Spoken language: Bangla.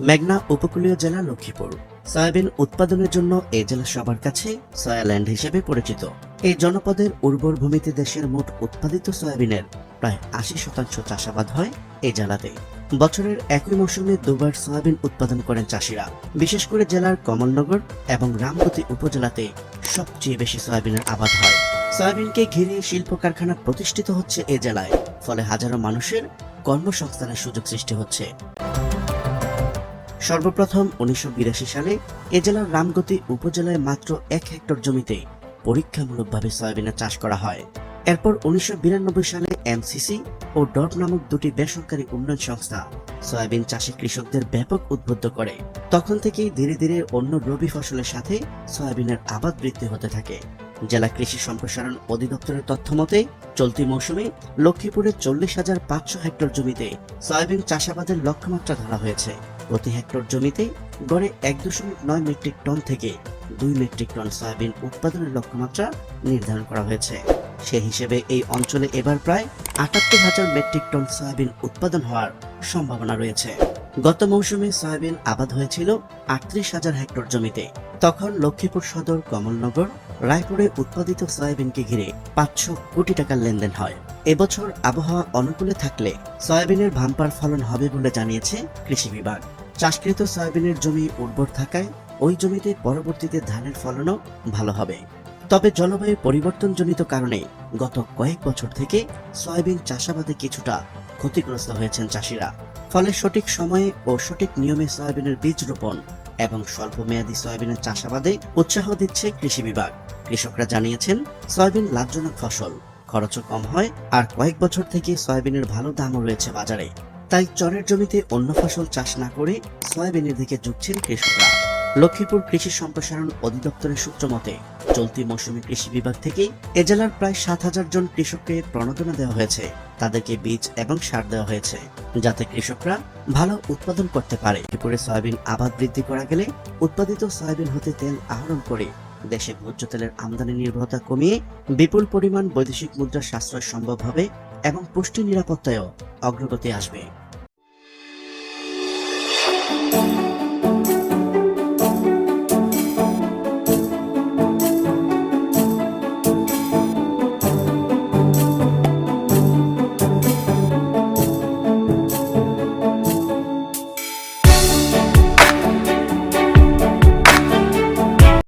মেঘনা উপকূলীয় জেলা লক্ষ্মীপুর। সয়াবিন উৎপাদনের জন্য এই জেলা সবার কাছে সয়াল্যান্ড হিসেবে পরিচিত। এই জনপদের উর্বর ভূমিতে দেশের মোট উৎপাদিত সয়াবিনের প্রায় আশি শতাংশ চাষাবাদ হয় এই জেলাতে। বছরের একই মৌসুমে দুবার সয়াবিন উৎপাদন করেন চাষিরা। বিশেষ করে জেলার কমলনগর এবং রামগতি উপজেলাতে সবচেয়ে বেশি সয়াবিনের আবাদ হয়। সয়াবিনকে ঘিরে শিল্প কারখানা প্রতিষ্ঠিত হচ্ছে এ জেলায়, ফলে হাজারো মানুষের কর্মসংস্থানের সুযোগ সৃষ্টি হচ্ছে। সর্বপ্রথম উনিশশো বিরাশি সালে এ জেলার রামগতি উপজেলায় মাত্র এক হেক্টর জমিতে পরীক্ষামূলকভাবে সয়াবিনের চাষ করা হয়। এরপর উনিশশো বিরানব্বই সালে এমসিসি ও ডট নামক দুটি বেসরকারি উন্নয়ন সংস্থা সয়াবিন চাষে কৃষকদের ব্যাপক উদ্বুদ্ধ করে। তখন থেকেই ধীরে ধীরে অন্য রবি ফসলের সাথে সয়াবিনের আবাদ বৃদ্ধি হতে থাকে। জেলা কৃষি সম্প্রসারণ অধিদপ্তরের তথ্য মতে চলতি মৌসুমে লক্ষ্মীপুরে চল্লিশ হাজার পাঁচশো হেক্টর জমিতে সয়াবিন চাষাবাদের লক্ষ্যমাত্রা ধরা হয়েছে। প্রতি হেক্টর জমিতে গড়ে এক দশমিক নয় মেট্রিক টন থেকে দুই মেট্রিক টন সয়াবিন উৎপাদনের লক্ষ্যমাত্রা নির্ধারণ করা হয়েছে। সে হিসেবে এই অঞ্চলে এবার প্রায় আটাত্তর হাজার মেট্রিক টন সয়াবিন উৎপাদন হওয়ার সম্ভাবনা রয়েছে। গত মৌসুমে সয়াবিন আবাদ হয়েছিল আটত্রিশ হাজার হেক্টর জমিতে। তখন লক্ষ্মীপুর সদর, কমলনগর, রায়পুরে উৎপাদিত সয়াবিনকে ঘিরে পাঁচশো কোটি টাকার লেনদেন হয়। এবছর আবহাওয়া অনুকূলে থাকলে সয়াবিনের ভাম্পার ফলন হবে বলে জানিয়েছে কৃষি বিভাগ। চাষকৃত সয়াবিনের জমি উর্বর থাকায় ওই জমিতে পরবর্তীতে ধানের ফলনও ভালো হবে। তবে জলবায়ু পরিবর্তনজনিত কারণে গত কয়েক বছর থেকে সয়াবিন চাষাবাদে কিছুটা ক্ষতিগ্রস্ত হয়েছেন চাষিরা। ফলে সঠিক সময়ে ও সঠিক নিয়মে সয়াবিনের বীজ রোপণ এবং স্বল্প মেয়াদী সয়াবিনের চাষাবাদে উৎসাহ দিচ্ছে কৃষি বিভাগ। কৃষকরা জানিয়েছেন, সয়াবিন লাভজনক ফসল, খরচও কম হয়, আর কয়েক বছর থেকে সয়াবিনের ভালো দামও রয়েছে বাজারে। তাই চরের জমিতে অন্য ফসল চাষ না করে সয়াবিনের দিকে ঝুঁকছেন কৃষকরা। লক্ষ্মীপুর কৃষি সম্প্রসারণ অধিদপ্তরের সূত্র মতে, চলতি মৌসুমী কৃষি বিভাগ থেকে এ জেলার প্রায় সাত হাজার জন কৃষককে প্রণোদনা দেওয়া হয়েছে। তাদেরকে বীজ এবং সার দেওয়া হয়েছে, যাতে কৃষকরা ভালো উৎপাদন করতে পারে। লক্ষ্মীপুরে সয়াবিন আবাদ বৃদ্ধি করা গেলে উৎপাদিত সয়াবিন হতে তেল আহরণ করে দেশে ভোজ্য তেলের আমদানি নির্ভরতা কমিয়ে বিপুল পরিমাণ বৈদেশিক মুদ্রার সাশ্রয় সম্ভব হবে এবং পুষ্টি নিরাপত্তায়ও অগ্রগতি আসবে।